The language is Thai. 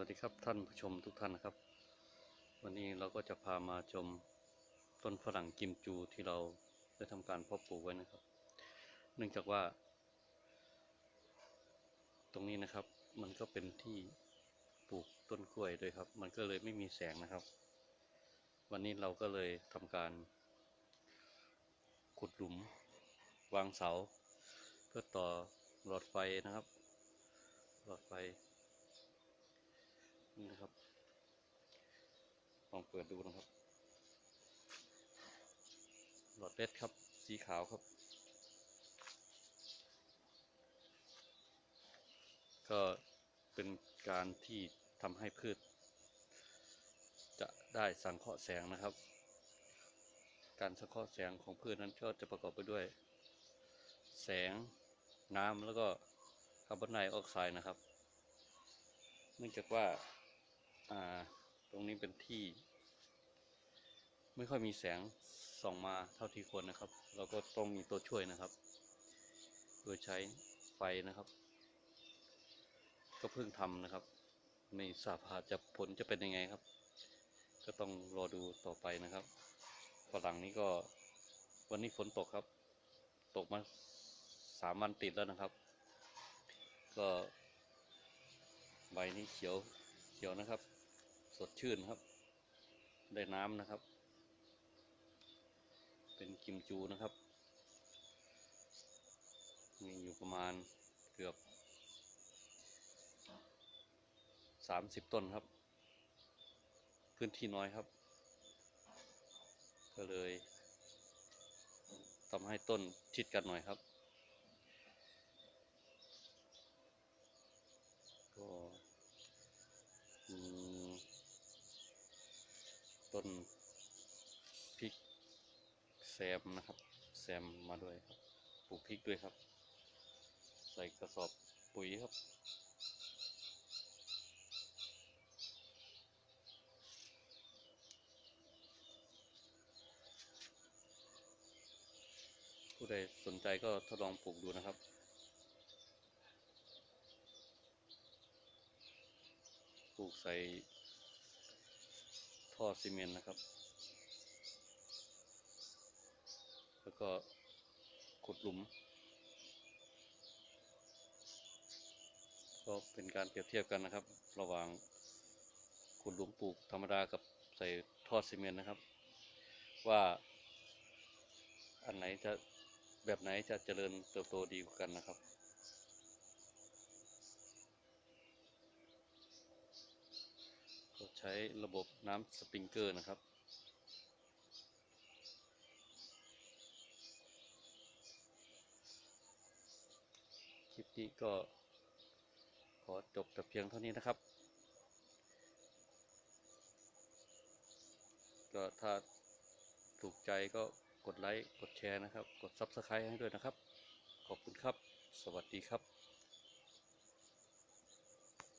วัสดีครับท่านผู้ชมทุกท่านนะครับ วันนี้เราก็จะพามาชมต้นฝรั่งกิมจูที่เราได้ทำการเพาะปลูกไว้นะครับ เนื่องจากว่า ตรงนี้นะครับ มันก็เป็นที่ปลูกต้นกล้วยด้วยครับ มันก็เลยไม่มีแสงนะครับ วันนี้เราก็เลยทำการขุดหลุม วางเสา เพื่อต่อหลอดไฟนะครับ หลอดไฟ นี่นะครับ ลองเปิดดูนะครับ หลอดเลดครับ สีขาวครับ ก็เป็นการที่ทำให้พืช จะได้สังเคราะห์แสงนะครับ การสังเคราะห์แสงของพืชนั้นก็จะประกอบไปด้วย แสงน้ำแล้วก็คาร์บอนไดออกไซด์นะครับ เนื่องจากว่า อ่า ตรงนี้เป็นที่ ไม่ค่อยมีแสงส่องมาเท่าที่ควรนะครับ เราก็ต้องมีตัวช่วยนะครับ โดยใช้ไฟนะครับ ก็เพิ่งทำนะครับ ไม่ทราบว่าจะผลจะเป็นยังไงครับ ก็ต้องรอดูต่อไปนะครับฝรั่งนี้ก็วันนี้ฝนตกครับ ตกมาสามวันติดแล้วนะครับ ก็ใบนี้เขียวเขียวนะครับ ชื่นครับ ได้น้ำนะครับ เป็นกิมจูนะครับ มีอยู่ประมาณเกือบสามสิบต้นครับ พื้นที่น้อยครับ ก็เลยทำให้ต้นชิดกันหน่อยครับ ก็มี ต้นพริกแซมนะครับ แซมมาด้วยครับปลูกพริกด้วยครับ ใส่กระสอบปุ๋ยครับผู้ใดสนใจก็ทดลองปลูกดูนะครับ ปลูกใส่ ท่อซีเมนต์นะครับ แล้วก็ขุดหลุม ก็เป็นการเปรียบเทียบกันนะครับ ระหว่างขุดหลุมปลูกธรรมดากับใส่ท่อซีเมนต์นะครับ ว่าอันไหนจะแบบไหนจะเจริญเติบโตดีกว่ากันนะครับ ใช้ระบบน้ำสปริงเกอร์นะครับ คลิปนี้ก็ขอจบแต่เพียงเท่านี้นะครับ ก็ถ้าถูกใจก็กดไลค์ กดแชร์นะครับ กด Subscribe ให้ด้วยนะครับ ขอบคุณครับ สวัสดีครับ